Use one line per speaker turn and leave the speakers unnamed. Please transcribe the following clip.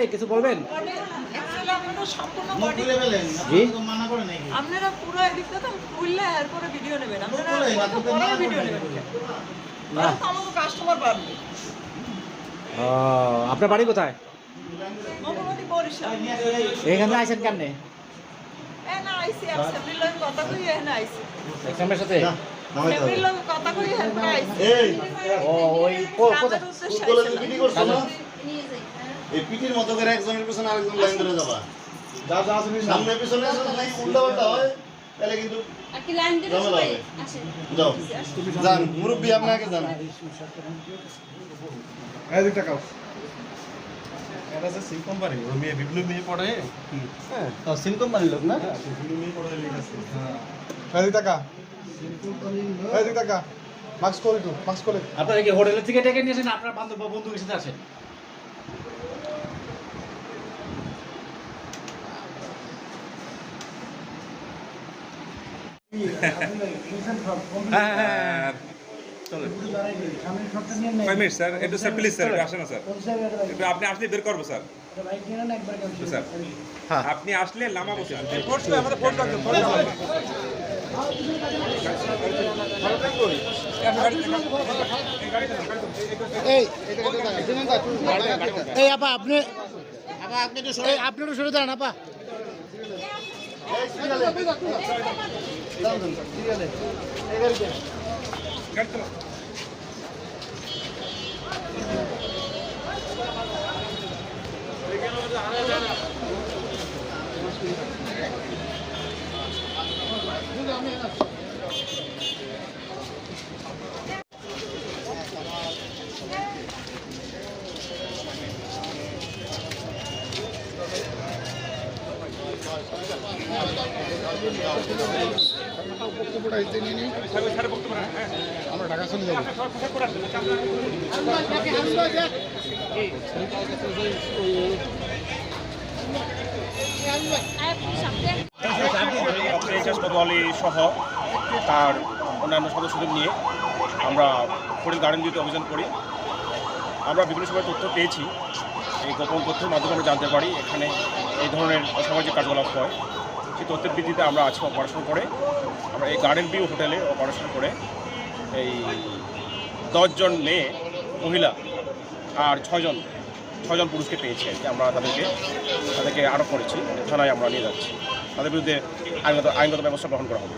আপনি কিছু বলবেন?
আপনারা
মানা
পুরো এদিকটা তো খুললে এরপরে ভিডিও নেবেন। ভিডিও নেবেন? আমাকে কাস্টমার
বাড়ি কোথায়? এখানে আইসেন কেমনে? সাথে?
কথা
এই পিটির মতো করে একজনের পিছনে আরেকজন লাইন ধরে যাবা। সামনে পিছনে যদি উল্টা পাল্টা হয় তাহলে কিন্তু যাও। যান মুরব্বী আপনাকে যান
যে সিম কোম্পানি মেয়ে বিপ্লব মেয়ে পড়ে। হ্যাঁ
সিম কোম্পানির লোক না?
বিপ্লব মেয়ে পড়ে লিখেছে হ্যাঁ। এদিক টাকা এদিক টাকা মাস্ক করে মাস্ক করে
আপনারা কি হোটেলের থেকে ডেকে নিয়েছেন? আপনার বান্ধব বা বন্ধুর সাথে আছেন হ্যাঁ হ্যাঁ হ্যাঁ
ফাইভ মিনিট স্যার একটু স্যার প্লিজ স্যার একটু আসেন না স্যার। একটু আপনি আসলে বের করব স্যার।
হ্যাঁ।
আপনি আসলে লামা বসে রাখবেন
এই আপা আপনি আপনি একটু সরে দাঁড়ান আপা। Gracias.
আমরা ঢাকা যাব
সহ তার অন্যান্য সদস্যদের নিয়ে আমরা ফরিদ গার্ডেন ডিউতে অভিযান করি, আমরা বিভিন্ন সময় তথ্য পেয়েছি, এই গোপন তথ্যের মাধ্যমে আমরা জানতে পারি এখানে এই ধরনের অসামাজিক কার্যকলাপ হয়। সেই তথ্যের ভিত্তিতে আমরা আজকে অপারেশন করে, আমরা এই গার্ডেন ভিউ হোটেলে অপারেশন করে এই দশজন মেয়ে, মহিলা আর ছজন ছজন পুরুষকে পেয়েছি আর কি। আমরা তাদেরকে তাদেরকে আটক করেছি, থানায় আমরা নিয়ে যাচ্ছি। তাদের বিরুদ্ধে আইনগত আইনগত ব্যবস্থা গ্রহণ করা হবে।